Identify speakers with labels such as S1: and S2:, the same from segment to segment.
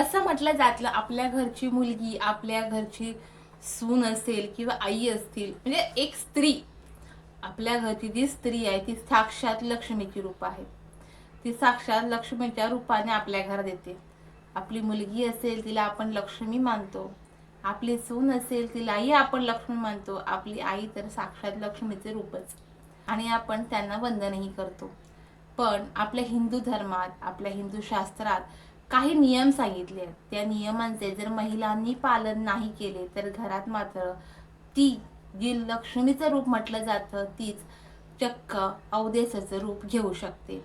S1: असं म्हटलं जातलं आपल्या घरची मुलगी आपल्या घरची सून असेल किंवा आई असतील म्हणजे एक स्त्री आपल्या घरची जी स्त्री आहे ती साक्षात लक्ष्मीची रूप आहे. ती साक्षात लक्ष्मीच्या रूपाने आपल्या घरात येते. आपली मुलगी असेल तिला आपण लक्ष्मी मानतो. आपली सून असेल तिलाही आपण लक्ष्मी मानतो. आपली आई तर साक्षात लक्ष्मीचे रूपच. आणि आपण त्यांना वंदनही करतो. पण आपल्या हिंदू धर्मात आपल्या हिंदू शास्त्रात काही नियम सांगितले आहेत. त्या नियमांचे जर महिलांनी पालन नाही केले तर घरात मात्र ती जी लक्ष्मीचं रूप म्हटलं जातं तीच चक्क अवदेशाचं रूप घेऊ शकते.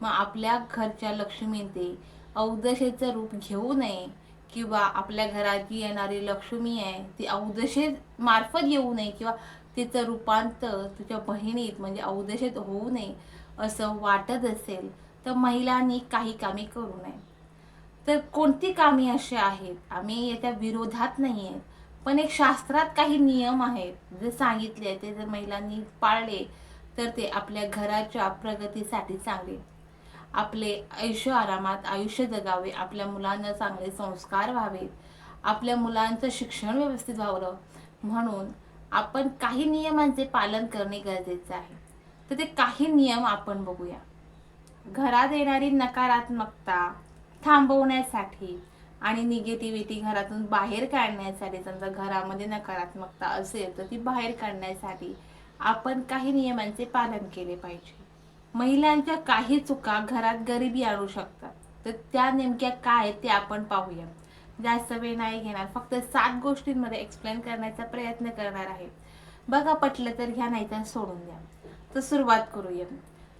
S1: मग आपल्या घरच्या लक्ष्मीने अवदशेचं रूप घेऊ नये किंवा आपल्या घरात जी येणारी लक्ष्मी आहे ती अवदशे मार्फत येऊ नये किंवा तिचं रूपांतर तुझ्या बहिणीत म्हणजे अवदशेत होऊ नये असं वाटत असेल तर महिलांनी काही कामे करू नये. तर कोणती कामे अशी आहेत? आम्ही याच्या विरोधात नाही आहेत. पण एक शास्त्रात काही नियम आहेत. जे सांगितले ते जर महिलांनी पाळले तर ते आपल्या घराच्या प्रगतीसाठी चांगले. आपले आयुष्य आरामात आयुष्य जगावे आपल्या मुलांना चांगले संस्कार व्हावेत आपल्या मुलांचं शिक्षण व्यवस्थित व्हावं. म्हणून आपण काही नियमांचे पालन करणे गरजेचे आहे. तर ते काही नियम आपण बघूया. घरात येणारी नकारात्मकता थांबवण्यासाठी आणि निगेटिव्हिटी घरातून बाहेर काढण्यासाठी समजा घरामध्ये नकारात्मकता असेल तर ती बाहेर काढण्यासाठी आपण काही नियमांचे पालन केले पाहिजे. महिलांच्या काही चुका घरात गरिबी आणू शकतात. तर त्या नेमक्या काय आहेत ते आपण पाहूया. जास्त वेळ नाही घेणार. फक्त सात गोष्टींमध्ये एक्सप्लेन करण्याचा प्रयत्न करणार आहे. बघा पटलं तर घ्या नाही तर सोडून द्या. तर सुरुवात करूया.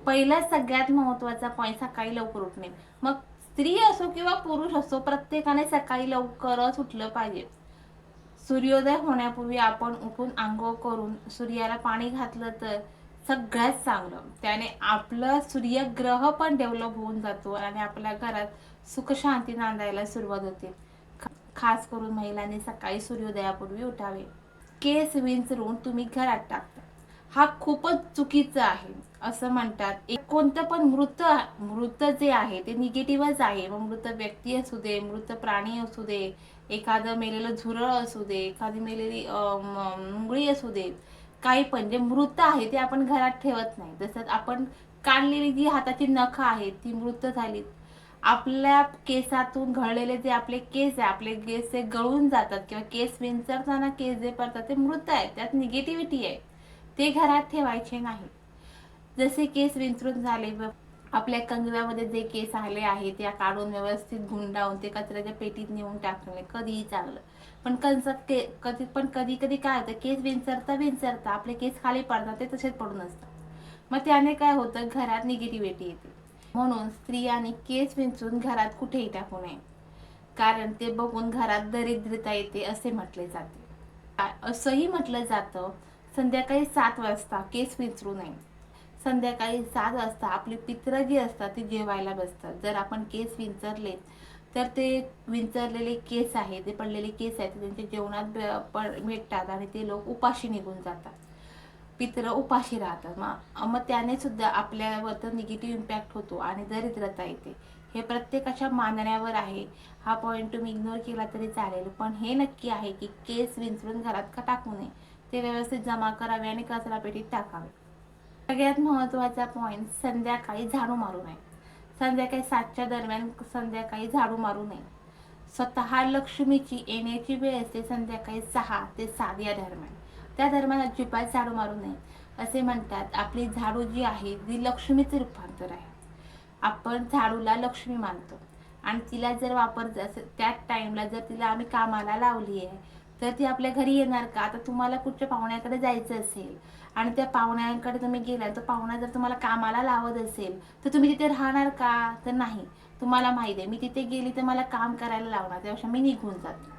S1: पहिला सगळ्यात महत्त्वाचा पॉईंट सकाळी लवकर उठणे. मग स्त्री असो किंवा पुरुष असो प्रत्येकाने सकाळी लवकरच उठलं पाहिजे. सूर्योदय होण्यापूर्वी आपण उठून आंघोळ करून सूर्याला पाणी घातलं तर सगळ्यात चांगलं. त्याने आपलं सूर्यग्रह पण डेव्हलप होऊन जातो आणि आपल्या घरात सुखशांती नांदायला सुरुवात होते. खा- खास करून महिलांनी सकाळी सूर्योदयापूर्वी उठावे. केस विंचरून तुम्ही घरात टाकता. हा खूपच चुकीचा आहे असं म्हणतात. एक कोणतं पण मृत मृत जे आहे ते निगेटिव्हच आहे. मग मृत व्यक्ती असू दे मृत प्राणी असू दे एखादं मेलेलं झुरळ असू दे एखादी मेलेली मुंगळी असू दे काही पण जे मृत आहे ते आपण घरात ठेवत नाही. जसं आपण काढलेली जी हाताची नखं आहेत ती मृत झाली. आपल्या केसातून घडलेले जे आपले केस आहे आपले केस जे गळून जातात किंवा केस विंचरताना केस जे पडतात ते मृत आहेत. त्यात निगेटिव्हिटी आहे. ते घरात ठेवायचे नाही. जसे केस विंचरून झाले व आपल्या कंगव्यामध्ये जे केस आले आहे ते काढून व्यवस्थित गुंडावून ते कचऱ्याच्या पेटीत नेऊन टाकले कधीही चांगलं. पण कंस के कधी पण कधी कधी काय होतं केस विंचरता विंचरता आपले केस खाली पडतात ते तसेच पडून असतात. मग त्याने काय होतं घरात निगेटिव्हिटी येते. म्हणून स्त्रियांनी केस विंचरून घरात कुठेही टाकू नये. कारण ते बघून घरात दरिद्रता येते असे म्हटले जाते. असंही म्हटलं जातं संध्याकाळी सात वाजता केस विचरू नये. संध्याकाळी सात वाजता आपली पित्र जी असतात ती जेवायला बसतात. जर आपण केस विंचरले तर ते विंचरलेले केस आहे ते पडलेले केस आहेत त्यांच्या जेवणात भेटतात आणि ते लोक उपाशी निघून जातात. पित्र उपाशी राहतात. मग मग त्याने सुद्धा आपल्यावर तर निगेटिव्ह इम्पॅक्ट होतो आणि दरिद्रता येते. हे प्रत्येकाच्या मानण्यावर आहे. हा पॉईंट तुम्ही इग्नोर केला तरी चालेल. पण हे नक्की आहे की केस विंचरून घरात का टाकू नये? ते व्यवस्थित जमा करावे आणि कचरा पेटीत टाकावे. सगळ्यात महत्त्वाचा पॉईंट संध्याकाळी झाडू मारू नये. संध्याकाळी सातच्या दरम्यान संध्याकाळी झाडू मारू नये. स्वतः लक्ष्मीची येण्याची वेळ असते संध्याकाळी सहा ते सात या दरम्यान. त्या दरम्यान अजिबात झाडू मारू नये. असे म्हणतात आपली झाडू जी आहे ती लक्ष्मीचे रूपांतर आहे. आपण झाडूला लक्ष्मी मानतो. आणि तिला जर वापर जसं त्याच टाईमला जर तिला आम्ही कामाला लावली आहे तर ती आपल्या घरी येणार का? आता तुम्हाला कुठच्या पाहुण्याकडे जायचं असेल आणि त्या पाहुण्यांकडे तुम्ही गेला तर पाहुणा जर तुम्हाला कामाला लावत असेल तर तुम्ही तिथे राहणार का? तर नाही. तुम्हाला माहीत आहे मी तिथे गेली तर मला काम करायला लावणार त्यापेक्षा मी निघून जाते.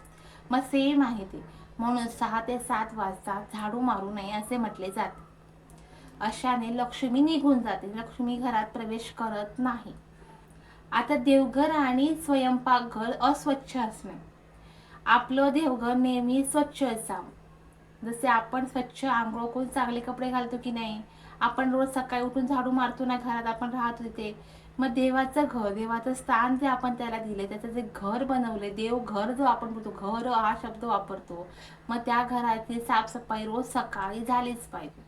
S1: मग सेम आहे ते. म्हणून सहा ते सात वाजता झाडू मारू नये असे म्हटले जाते. अशाने लक्ष्मी निघून जाते. लक्ष्मी घरात प्रवेश करत नाही. आता देवघर आणि स्वयंपाकघर अस्वच्छ असणे. आपलं देवघर नेहमी स्वच्छ असावं. जसे आपण स्वच्छ आंघोळ करून चांगले कपडे घालतो की नाही आपण रोज सकाळी उठून झाडू मारतो ना घरात आपण राहतो तिथे. मग देवाचं घर देवाचं स्थान जे आपण त्याला दिले त्याचं जे घर बनवले देव घर जो आपण बोलतो घर हा शब्द वापरतो मग त्या घराची साफसफाई रोज सकाळी झालीच पाहिजे.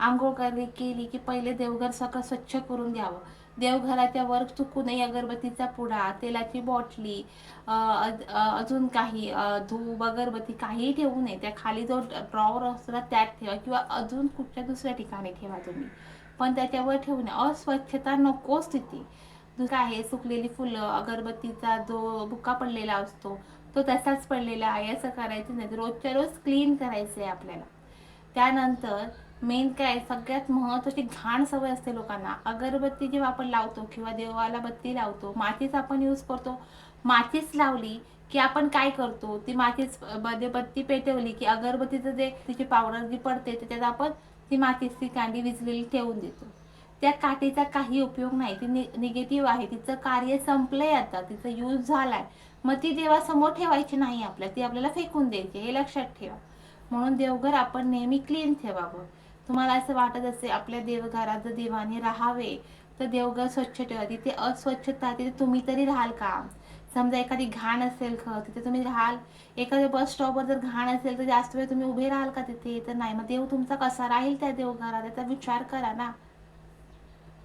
S1: आंघोळ करली केली की पहिले देवघर सगळं स्वच्छ करून द्यावं. देवघराच्या वर चुकू नये अगरबत्तीचा पुडा तेलाची बॉटली अजून काही धूप अगरबत्ती काहीही ठेवू नये. त्या खाली जो ड्रॉवर असतो ना त्यात ठेवा किंवा अजून कुठच्या दुसऱ्या ठिकाणी ठेवा तुम्ही. पण त्याच्यावर ठेवू नये. अस्वच्छता नकोच तिथे दुसरं आहे सुकलेली फुलं अगरबत्तीचा जो बुक्का पडलेला असतो तो तसाच पडलेला आहे. असं करायचं नाही. रोजच्या रोज क्लीन करायचं आहे आपल्याला. त्यानंतर मेन काय सगळ्यात महत्त्वाची घाण सवय असते लोकांना. अगरबत्ती जेव्हा आपण लावतो किंवा देवाला बत्ती लावतो माचीस आपण यूज करतो. माचीस लावली की आपण काय करतो? ती माचीसमध्ये बत्ती पेटवली की अगरबत्तीचं जे तिची पावडर जी पडते त्याच्यात आपण ती माचीसची कांडी विजलेली ठेवून देतो. त्या काठीचा काही उपयोग नाही. ती निगेटिव्ह आहे. तिचं कार्य संपलंय आता. तिचं यूज झालाय. मग ती देवासमोर ठेवायची नाही आपल्या ती आपल्याला फेकून द्यायची. हे लक्षात ठेवा. म्हणून देवघर आपण नेहमी क्लीन ठेवावं. तुम्हाला असं वाटत असेल आपल्या देवघरात जर देवाने राहावे तर देवघर स्वच्छ ठेवा. तिथे अस्वच्छता तिथे तुम्ही तरी राहाल का? समजा एखादी घाण असेल घर तिथे तुम्ही राहाल. एखाद्या बस स्टॉपवर जर घाण असेल तर जास्त वेळ तुम्ही उभे राहाल का तिथे? तर नाही मग देव तुमचा कसा राहील त्या देवघरात त्याचा विचार करा ना.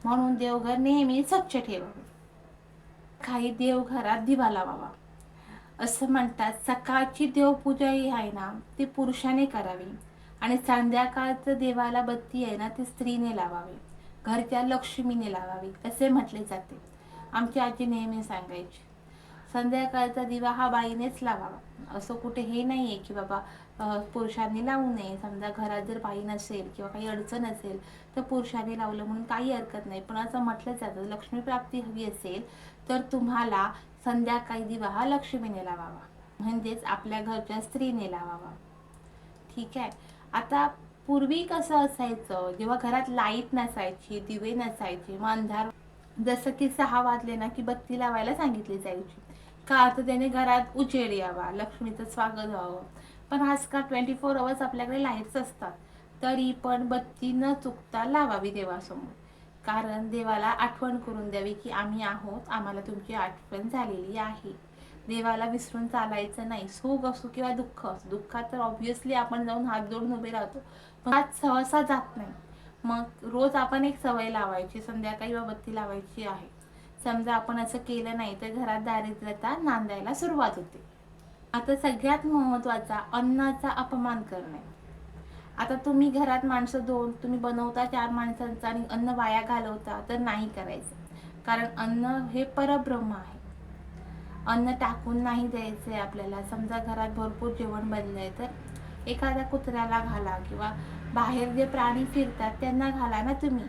S1: म्हणून देवघर नेहमी स्वच्छ ठेवावे. काही देवघरात दिवा लावावा. असं म्हणतात सकाळची देवपूजा ही आहे ना ती पुरुषाने करावी. आणि संध्याकाळचं देवाला बत्ती आहे ना ती स्त्रीने लावावी. घरच्या लक्ष्मीने लावावी असे म्हटले जाते. आमची आजी नेहमी सांगायची संध्याकाळचा दिवा हा बाईनेच लावावा. असं कुठे हे नाही आहे की बाबा पुरुषांनी लावू नये. समजा घरात जर बाई नसेल किंवा काही अडचण असेल तर पुरुषांनी लावलं म्हणून काही हरकत नाही. पण असं म्हटलं जातं लक्ष्मी प्राप्ती हवी असेल तर तुम्हाला संध्याकाळी दिवा हा लक्ष्मीने लावावा. म्हणजेच आपल्या घरच्या स्त्रीने लावावा. ठीक आहे. आता पूर्वी कसं असायचं जेव्हा घरात लाइट नसायची दिवे नसायचे मग अंधार जसं की सहा वाजले ना की बत्ती लावायला सांगितली जायची. का तर त्याने घरात उजेड यावा लक्ष्मीचं स्वागत व्हावं. पण आजकाल ट्वेंटी फोर आवर्स आपल्याकडे लाईट्स असतात. तरी पण बत्ती न चुकता लावावी देवासमोर. कारण देवाला आठवण करून द्यावी की आम्ही आहोत आम्हाला तुमची आठवण झालेली आहे. देवाला विसरून चालायचं नाही. सुख असो किंवा दुःख असो. दुःखात तर ऑब्व्हियसली आपण जाऊन हात जोडून उभे राहतो. पण हात सहसा जात नाही. मग रोज आपण एक सवय लावायची. संध्याकाळी व बत्ती लावायची आहे. समजा आपण असं केलं नाही तर घरात दारिद्र्यता नांदायला सुरुवात होते. आता सगळ्यात महत्त्वाचा अन्नाचा अपमान करणे. आता तुम्ही घरात माणसं दोन तुम्ही बनवता चार माणसांचा आणि अन्न वाया घालवता तर नाही करायचं. कारण अन्न हे परब्रह्म आहे. अन्न टाकून नाही द्यायचंय आपल्याला. समजा घरात भरपूर जेवण बनलंय तर एखाद्या कुत्र्याला घाला किंवा बाहेर जे प्राणी फिरतात त्यांना घाला ना तुम्ही.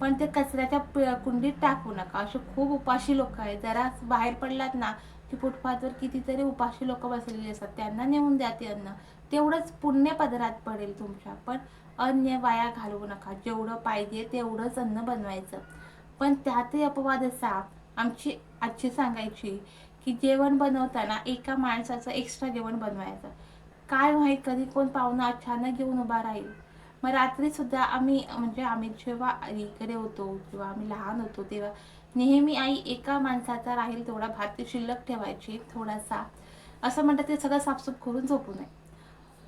S1: पण ते कचऱ्याच्या कुंडीत टाकू नका. असे खूप उपाशी लोक आहेत. जरा बाहेर पडलात ना की फुटपाथवर कितीतरी उपाशी लोक बसलेली असतात. त्यांना नेऊन द्या ते अन्न. तेवढंच पुण्य पदरात पडेल तुमच्या. पण अन्न वाया घालवू नका. जेवढं पाहिजे तेवढंच अन्न बनवायचं. पण त्यातही अपवाद असा. आमची आजची सांगायची की जेवण बनवताना एका माणसाचं एक्स्ट्रा जेवण बनवायचं. काय माहीत कधी कोण पाहुणा अचानक येऊन उभा राहील. मग रात्री सुद्धा आम्ही म्हणजे आम्ही जेव्हा इकडे होतो किंवा आम्ही लहान होतो तेव्हा नेहमी आई एका माणसाचा राहील तेवढा भात शिल्लक ठेवायची थोडासा. असं म्हणतात ते सगळं साफसूफ करून झोपू नये.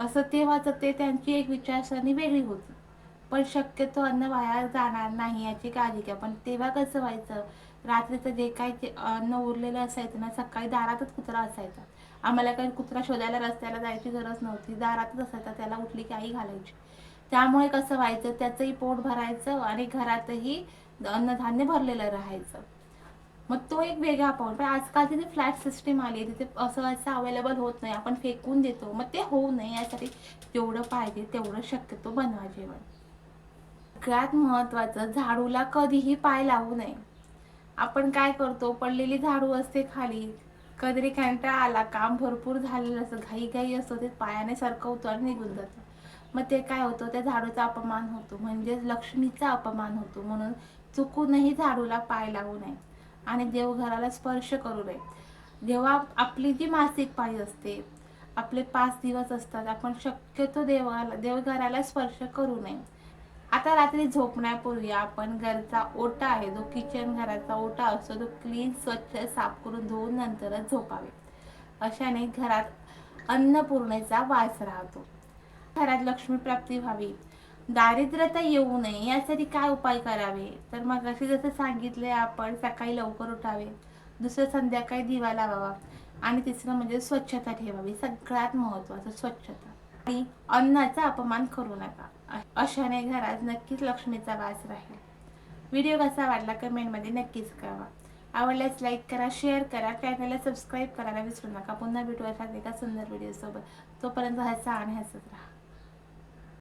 S1: असं तेव्हाच ते त्यांची एक विचारसरणी वेगळी होती. पण शक्यतो अन्न वाया जाणार नाही याची काळजी घ्या. पण तेव्हा कसं व्हायचं? रात्रीचं जे काही ते अन्न उरलेलं असायचं ना सकाळी दारातच कुत्रा असायचा. आम्हाला काही कुत्रा शोधायला रस्त्याला जायची गरज नव्हती. दारातच असायचा त्याला उठली की आई घालायची. त्यामुळे कसं व्हायचं त्याचंही पोट भरायचं आणि घरातही अन्नधान्य भरलेलं राहायचं. मग तो एक वेगळा पॉईंट पण आजकाल तिथे फ्लॅट सिस्टीम आली आहे तिथे असं असं अवेलेबल होत नाही. आपण फेकून देतो. मग ते होऊ नये यासाठी जेवढं पाहिजे तेवढं शक्यतो बनवा जेवण. सगळ्यात महत्त्वाचं झाडूला कधीही पाय लावू नये. आपण काय करतो? पडलेली झाडू असते खाली. कधी कंटाळा आला काम भरपूर झालेलं असतं. घाई घाई असतो ते पायाने सरकवतो आणि निघून जातो. मग ते काय होतं? त्या झाडूचा अपमान होतो. म्हणजेच लक्ष्मीचा अपमान होतो. म्हणून चुकूनही झाडूला पाय लावू नये. आणि देवघराला स्पर्श करू नये. जेव्हा आपली जी मासिक पाळी असते आपले पाच दिवस असतात. आपण शक्यतो देवाला देवघराला स्पर्श करू नये. आता रात्री झोपण्यापूर्वी आपण घरचा ओटा आहे जो किचन घराचा ओटा असतो तो क्लीन स्वच्छ साफ करून धुवून नंतरच झोपावे. अशाने घरात अन्नपूर्णेचा वास राहतो. घरात लक्ष्मी प्राप्ती व्हावी. दारिद्र्यता येऊ नये यासाठी काय उपाय करावे? तर मग असे जसं सांगितले आपण सकाळी लवकर उठावे. दुसरं संध्याकाळी दिवा लावावा. आणि तिसरं म्हणजे स्वच्छता ठेवावी. सगळ्यात महत्त्वाचं स्वच्छता. आणि अन्नाचा अपमान करू नका. अशाने घरात नक्कीच लक्ष्मीचा वास राहील. व्हिडिओ कसा वाटला कमेंटमध्ये नक्कीच कळवा. आवडल्यास लाईक करा शेअर करा चॅनलला सबस्क्राईब करायला विसरू नका. पुन्हा भेटू अशाच एका सुंदर व्हिडिओसोबत तोपर्यंत हसा आणि हसत राहा.